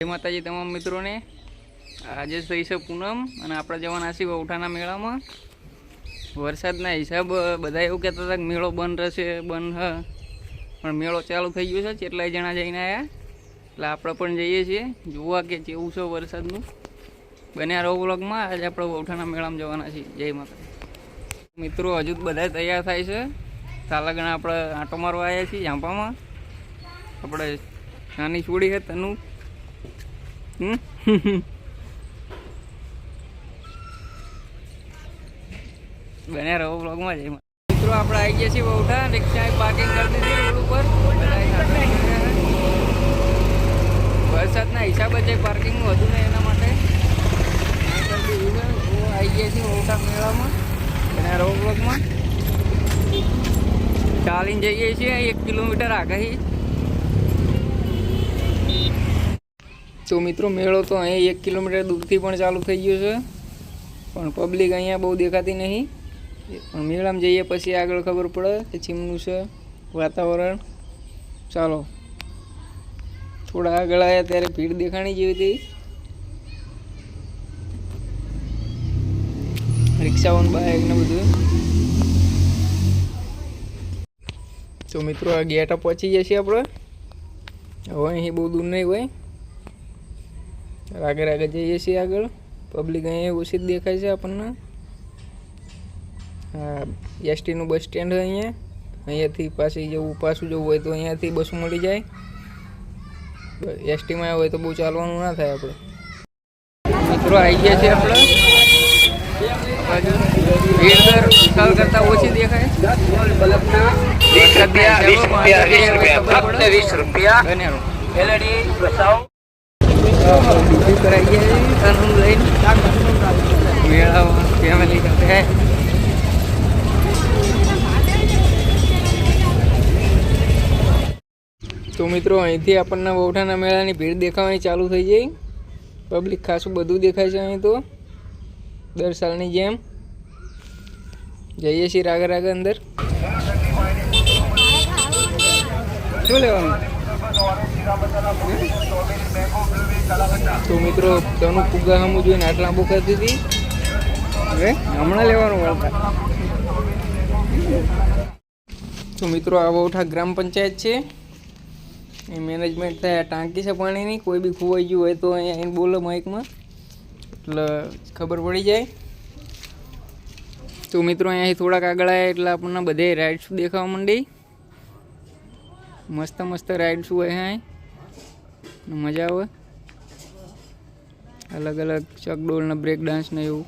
જય માતાજી તમામ મિત્રોને. આજે થઈ છે પૂનમ અને આપણે જવાના છીએ વૌઠાના મેળામાં. વરસાદના હિસાબ, બધા એવું કહેતા હતા કે મેળો બંધ રહેશે, બંધ પણ મેળો ચાલુ થઈ ગયો છે કેટલાય જણા જઈને આવ્યા એટલે આપણે પણ જઈએ છીએ. જોવા કે કેવું છે વરસાદનું. બન્યા રહો બ્લોગમાં આજે આપણે વૌઠાના મેળામાં જવાના છીએ. જય માતા મિત્રો, હજુ બધા તૈયાર થાય છે. તાલાગણા આપણે આંટો મારવા આવ્યા છીએ ઝાંપામાં. આપણે નાની છોડી છે, તનું. બને રહો બ્લોગમાં જઈ મિત્રો, આપણે આવી ગયા છીએ બહુઠા રિક્ષા પાર્કિંગ કરી દીધી રોડ ઉપર. વરસાદના હિસાબે જે પાર્કિંગનું હતું ને એના માટે. આવી ગયા છીએ બહુઠા મેળામાં. બને રહો બ્લોગમાં ચાલીને જઈએ છીએ એક કિલોમીટર આગળ. તો મિત્રો, મેળો તો અહીં એક કિલોમીટર દૂરથી પણ ચાલુ થઈ ગયો છે. પણ પબ્લિક અહીંયા બહુ દેખાતી નહીં. પણ મેળામાં જઈએ પછી આગળ ખબર પડે કે ચીમનું છે વાતાવરણ. ચાલો. થોડા આગળ આવ્યા ત્યારે ભીડ દેખાણી જેવી હતી. રિક્ષાઓ બાઇક ને બધું. તો મિત્રો, આ ગેટ પહોંચી જશે આપણે. હવે અહીં બહુ દૂર નહીં હોય. આગળ આગળ જઈએ છીએ આગળ. પબ્લિક અહીંયા ઓછી જ દેખાય છે આપણને. હા એસટીનું બસ સ્ટેન્ડ અહીંયા. અહીંયાથી પાછી જવું પાછું જવું હોય તો અહીંયાથી બસ મળી જાય. એસટીમાં હોય તો બહુ ચાલવાનું ના થાય આપણે. મિત્રો આવી ગયા છે આપણે. ભીડ દર કાલ કરતાં ઓછી દેખાય. વીસ રૂપિયા વીસ રૂપિયા એલડી તો મિત્રો, અહીંથી આપણને વૌઠાના મેળાની ભીડ દેખાવાની ચાલુ થઈ જાય પબ્લિક ખાસું બધું દેખાય છે અહીં તો. દર સાલની જેમ. જઈએ છીએ રાગે રાગે અંદર. શું લેવાનું? તો મિત્રો તનું ફુગા હમું જોઈને આટલા બહુ ખાતી હતી? હવે હમણાં લેવાનું વળતા તો મિત્રો આ વૌઠા ગ્રામ પંચાયત છે. એ મેનેજમેન્ટ થાય ટાંકી છે પાણીની કોઈ બી ખોવાઈ ગયું હોય તો અહીંયા એને બોલો માઇકમાં એટલે ખબર પડી જાય. તો મિત્રો અહીંયાથી થોડાક આગળ આવ્યા એટલે આપણને બધે રાઇડ્સ દેખાવા માંડી. મસ્ત મસ્ત રાઇડ્સ હોય અહીં. મજા આવે. અલગ અલગ ચકડોળને બ્રેક ડાન્સ ને એવું.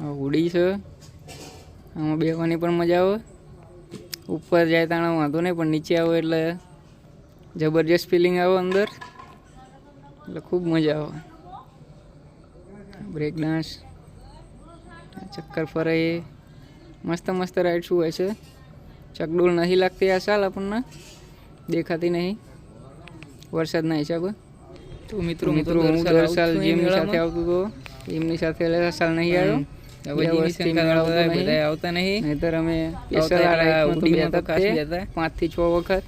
આ હુડી છે. આમાં બેસવાની પણ મજા આવે. ઉપર જાય તાણે વાંધો નહીં, પણ નીચે આવે એટલે જબરજસ્ત ફિલિંગ આવે અંદર. એટલે ખૂબ મજા આવે. બ્રેક ડાન્સ ચક્કર ફરે મસ્ત મસ્ત રાઇડ્સ હોય છે. ચકડોળ નથી લાગતી આ સાલ આપણને. દેખાતી નહીં. વરસાદના હિસાબે. તો મિત્રો મિત્રો હું દર સાલ જીમની સાથે આવતો હતો એમની સાથે આ સાલ નહીં આવ્યો. આવતા નહીં. નહીતર અમે. પાંચથી છ. વખત.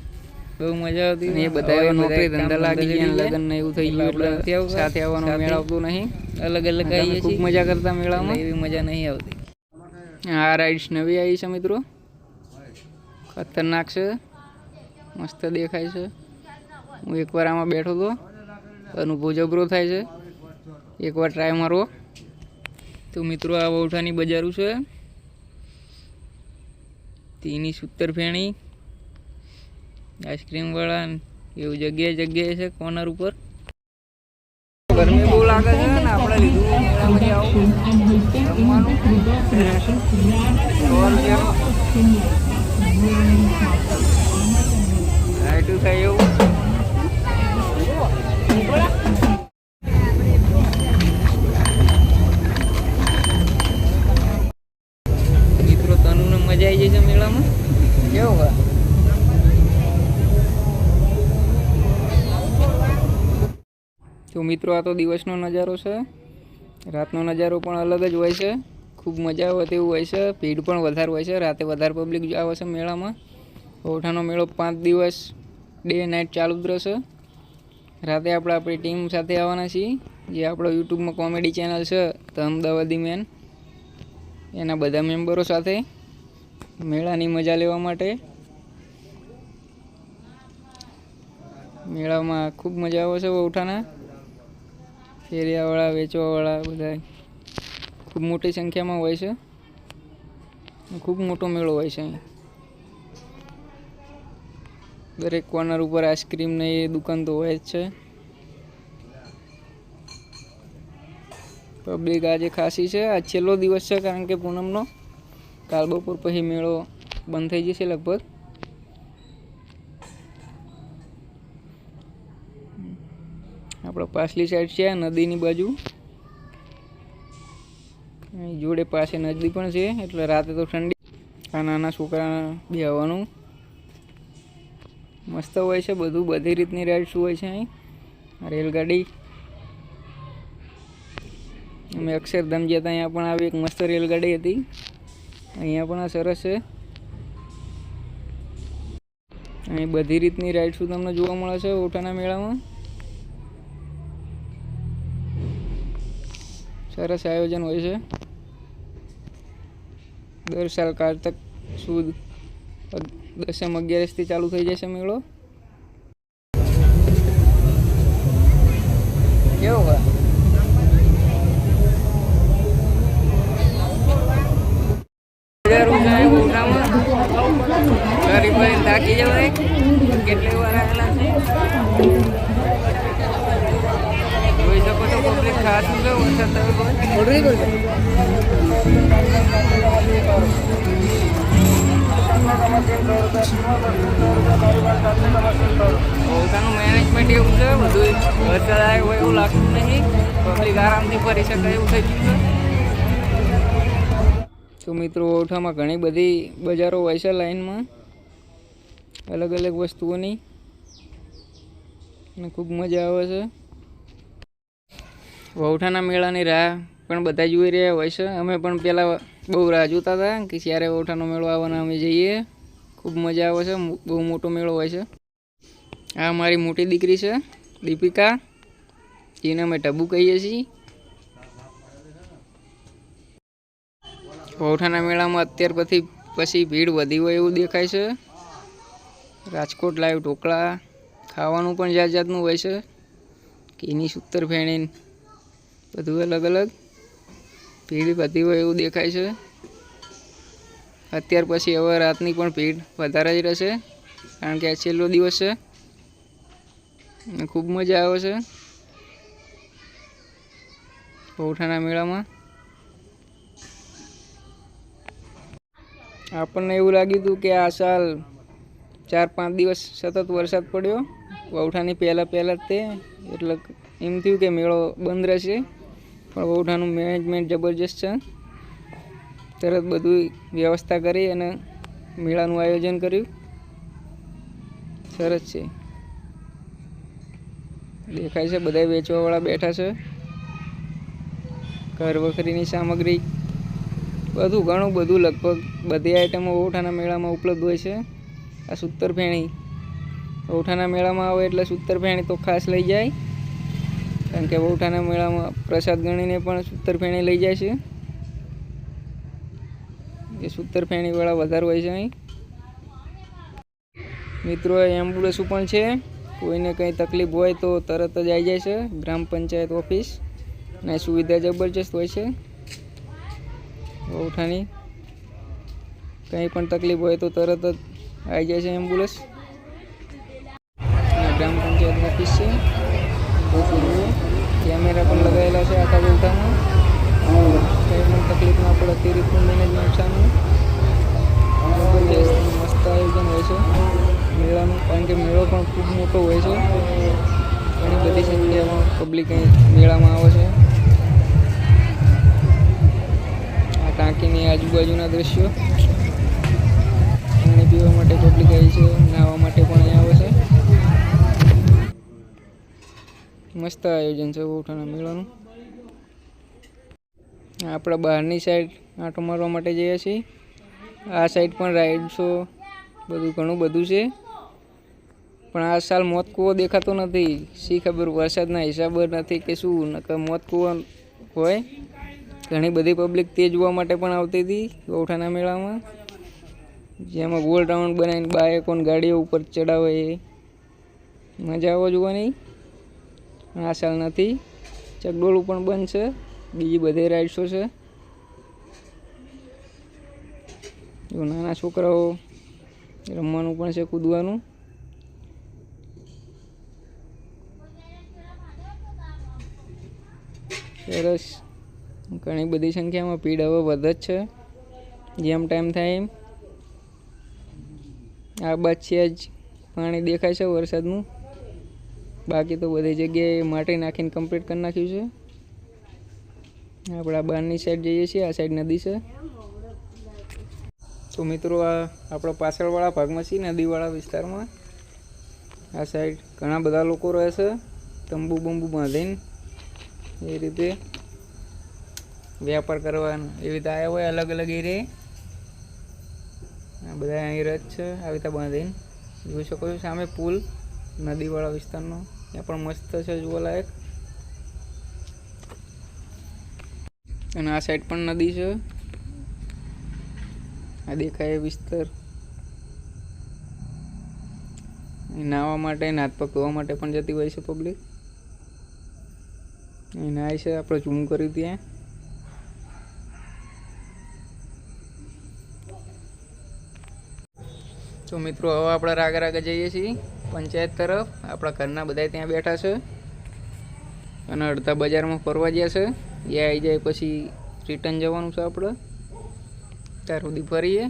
બહુ મજા આવતી. એ બધા નોકરી ધંધા લાગી ગયા લગ્ન ને એવું થઈ ગયું એટલે સાથે આવવાનો મેળ આવતો નહીં. અલગ અલગ આવીએ ખૂબ મજા કરતા મેળામાં. એવી મજા નહીં આવતી. આ રાઈડ્સ નવી આવી છે મિત્રો. ખતરનાક છે. મસ્ત દેખાય છે. હું એકવાર આમાં બેઠો હતો અનુભવ જબરો થાય છે. એકવાર ટ્રાય મારવો. તો મિત્રો, આ વૌઠાની બજારું છે. તેની સૂતર ફેણી, આઈસ્ક્રીમ વાળા, એવું જગ્યાએ જગ્યાએ છે કોર્નર ઉપર. ગરમી બહુ લાગે છે ને, આપણે લીધું મેળામાંથી આવું. રૂપિયાનું થાય એવું મિત્રો તનુને મજા આવી જાય છે મેળામાં? કેવું હોય? તો મિત્રો આ તો દિવસનો નજારો છે. રાતનો નજારો પણ અલગ જ હોય છે. ખૂબ મજા આવે તેવું હોય છે. ભીડ પણ વધારે હોય છે. રાતે વધારે પબ્લિક આવે છે મેળામાં. ઓઠાનો મેળો પાંચ દિવસ ડે નાઇટ ચાલુ જ રહેશે. રાતે આપણે આપણી ટીમ સાથે આવવાના છીએ. જે આપણો યુટ્યુબમાં કોમેડી ચેનલ છે તો અમદાવાદી મેન એના બધા મેમ્બરો સાથે મેળાની મજા લેવા માટે. મેળામાં ખૂબ મજા આવે છે વૌઠાના ફેરિયાવાળા, વેચવાવાળા બધા ખૂબ મોટી સંખ્યામાં હોય છે. ખૂબ મોટો મેળો હોય છે અહીં. દરેક કોર્નર ઉપર આઈસ્ક્રીમ ને એ દુકાન તો હોય જ છે. પબ્લિક આજે ખાસી છે. આ છેલ્લો દિવસ છે કારણ કે પૂનમનો. કાલ બપોર પછી મેળો બંધ થઈ જશે લગભગ. આપણે પાછલી સાઈડ છે, નદીની બાજુ. જોડે પાસે નદી પણ છે, એટલે રાતે તો ઠંડી. આ નાના છોકરા બેહવાનું. મસ્ત હોય છે, બધું બધી રીતની રાઇડ્સ હોય છે અહીં. રેલગાડી. અમે અક્ષરધામ ગયા હતા, અહીંયા પણ આવી એક મસ્ત રેલગાડી હતી. અહીંયા પણ આ સરસ છે. અહીં બધી રીતની રાઇડ્સો તમને જોવા મળે છે ઓઠાના મેળામાં? સરસ આયોજન હોય છે. દર સાલ કારતક સુદ દસમ અગિયારસથી ચાલુ થઈ જશે મેળો. કેવો હોય થાકી જવાય. કેટલી વાર આવેલા છે જોઈ શકો છો પબ્લિક ખાસું વરસાદ પોતાનું મેનેજમેન્ટ એવું છે, બધું વરસાદ આવ્યો હોય એવું લાગતું નહીં. પબ્લિક આરામથી ફરી શકે એવું થઈ ગયું છે. તો મિત્રો ઓઠામાં ઘણી બધી બજારો હોય છે લાઈનમાં. અલગ અલગ વસ્તુઓની. અને ખૂબ મજા આવે છે. વૌઠાના મેળાની રાહ પણ બધા જોઈ રહ્યા હોય છે. અમે પણ પહેલાં બહુ રાહ જોતા હતા કે ક્યારે વૌઠાનો મેળો આવવાના અમે જઈએ. ખૂબ મજા આવે છે. બહુ મોટો મેળો હોય છે. આ મારી મોટી દીકરી છે, દીપિકા. જેને અમે ટબુ કહીએ છીએ. વૌઠાના મેળામાં અત્યાર પછી પછી ભીડ વધી હોય એવું દેખાય છે. રાજકોટ લાઈવ ઢોકળા ખાવાનું પણ જાત જાતનું હોય છે. ઘીની સૂતર ફેણીને બધું અલગ અલગ. ભીડ વધી હોય એવું દેખાય છે. અત્યાર પછી હવે રાતની પણ ભીડ વધારે જ રહેશે, કારણ કે આ છેલ્લો દિવસ છે. અને ખૂબ મજા આવે છે. પૌઠાના મેળામાં. આપણને એવું લાગ્યું હતું કે આ સાલ ચાર પાંચ દિવસ સતત વરસાદ પડ્યો. વૌઠાની પહેલાં પહેલાં જ તે, એટલે એમ થયું કે મેળો બંધ રહેશે. પણ વૌઠાનું મેનેજમેન્ટ જબરજસ્ત છે. તરત બધું વ્યવસ્થા કરી અને મેળાનું આયોજન કર્યું. સરસ છે. દેખાય છે બધા વેચવાવાળા બેઠા છે. ઘર વખરીની સામગ્રી, બધું ઘણું બધું લગભગ બધી આઈટમો ઓઠાના મેળામાં ઉપલબ્ધ હોય છે. આ સૂતર ફેણી. ઓઠાના મેળામાં આવે એટલે સૂતર ફેણી તો ખાસ લઈ જાય. કારણ કે વહુઠાના મેળામાં પ્રસાદ ગણીને પણ સૂતર ફેણી લઈ જાય છે. એ સૂતર ફેણીવાળા વધારે હોય છે અહીં. મિત્રો એમ્બ્યુલન્સ પણ છે. કોઈને કંઈ તકલીફ હોય તો તરત જ આવી જાય છે. ગ્રામ પંચાયત ઓફિસ. અને સુવિધા જબરજસ્ત હોય છે. વહુઠાની કંઈ પણ તકલીફ હોય તો તરત જ આવી જાય છે એમ્બ્યુલન્સ ગ્રામ પંચાયત ઓફિસ છે. કેમેરા પણ લગાવેલા છે આખા બોલતામાં કંઈ પણ તકલીફ ના પડે તે રીતનું મેનેજમેન્ટ સામે મસ્ત આયોજન હોય છે. મેળાનું, કારણ કે મેળો પણ ખૂબ મોટો હોય છે. ઘણી બધી સંખ્યામાં પબ્લિક મેળામાં આવે છે. આ ટાંકીની આજુબાજુના દ્રશ્યો. પાણી પીવા માટે પબ્લિક આવી છે, નાહવા માટે પણ અહીં આવે છે. મસ્ત આયોજન છે ઉઠાના મેળાનું. આપણે બહારની સાઈડ આંટો મારવા માટે જઈએ છીએ. આ સાઈડ પણ રાઇડ્સો બધું ઘણું બધું છે. પણ આ સાલ મોત કૂવો દેખાતો નથી. શી ખબર વરસાદના હિસાબે નથી કે શું, નકર મોત કૂવો હોય. ઘણી બધી પબ્લિક તે જોવા માટે પણ આવતી હતી ગૌઠાના મેળામાં. જેમાં ગોલ રાઉન્ડ બનાવીને બાઇકોને ગાડીઓ ઉપર ચડાવે. એ મજા આવો જોવાની. આ સાલ નથી ચકડોળું પણ બંધ છે બીજી બધી રાઇડ્સો છે જો નાના છોકરાઓ રમવાનું પણ છે કૂદવાનું. સરસ. ઘણી બધી સંખ્યામાં ભીડ હવે વધે છે. જેમ ટાઈમ થાય એમ. આ બાદ છે જ પાણી દેખાય છે વરસાદનું. બાકી તો બધી જગ્યાએ માટી નાખીને કમ્પ્લીટ કરી નાખ્યું છે. આપણે આ બહારની સાઈડ જઈએ છીએ, આ સાઈડ નદી છે. તો મિત્રો, આ આપણો પાછળવાળા ભાગમાં છીએ નદીવાળા વિસ્તારમાં. આ સાઈડ ઘણા બધા લોકો રહે છે, તંબુ બંબુ બાંધીને એ રીતે વ્યાપાર કરવાનો. એવી રીતે આવ્યા હોય અલગ અલગ એરિયે બધા અહીં રજ છે, આવી રીતે બાંધીને. જોઈ શકો છો સામે પુલ, નદીવાળા વિસ્તારનો. ત્યાં પણ મસ્ત છે જોવાલાયક અને આ સાઈડ પણ નદી છે આ દેખાય વિસ્તાર નાહવા માટે ને હાથ ધોવા માટે પણ જતી હોય છે પબ્લિક નાય છે આપણે ઝૂમ કરી ત્યાં તો મિત્રો હવે આપણે રાગે રાગે જઈએ છીએ પંચાયત તરફ. આપણા ઘરના બધા ત્યાં બેઠા છે. અને અડધા બજારમાં ફરવા ગયા છે. એ આવી જાય પછી રિટર્ન જવાનું છે આપણે ત્યાર સુધી ફરીએ.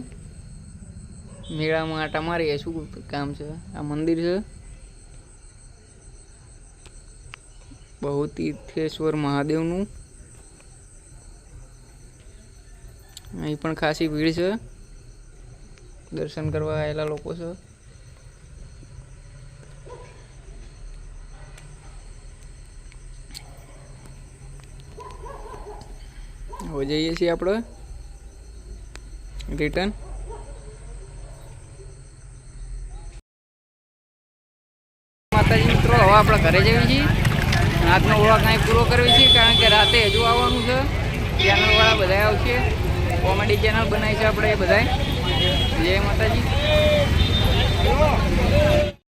મેળામાં આટા મારીએ. શું કામ છે? આ મંદિર છે. બહુ તીર્થેશ્વર મહાદેવનું. અહીં પણ ખાસી ભીડ છે. દર્શન કરવા આવેલા લોકો છે. હવે જઈએ છીએ આપણે. રિટર્ન માતાજી મિત્રો, હવે આપણે ઘરે જઈએ છીએ. રાતનો ઓળખ અહીં પૂરો કરવી છે કારણ કે રાતે હજુ આવવાનું છે. ચેનલવાળા બધા આવશે. કોમેડી ચેનલ બનાવી છે આપણે એ બધાય. જય માતાજી.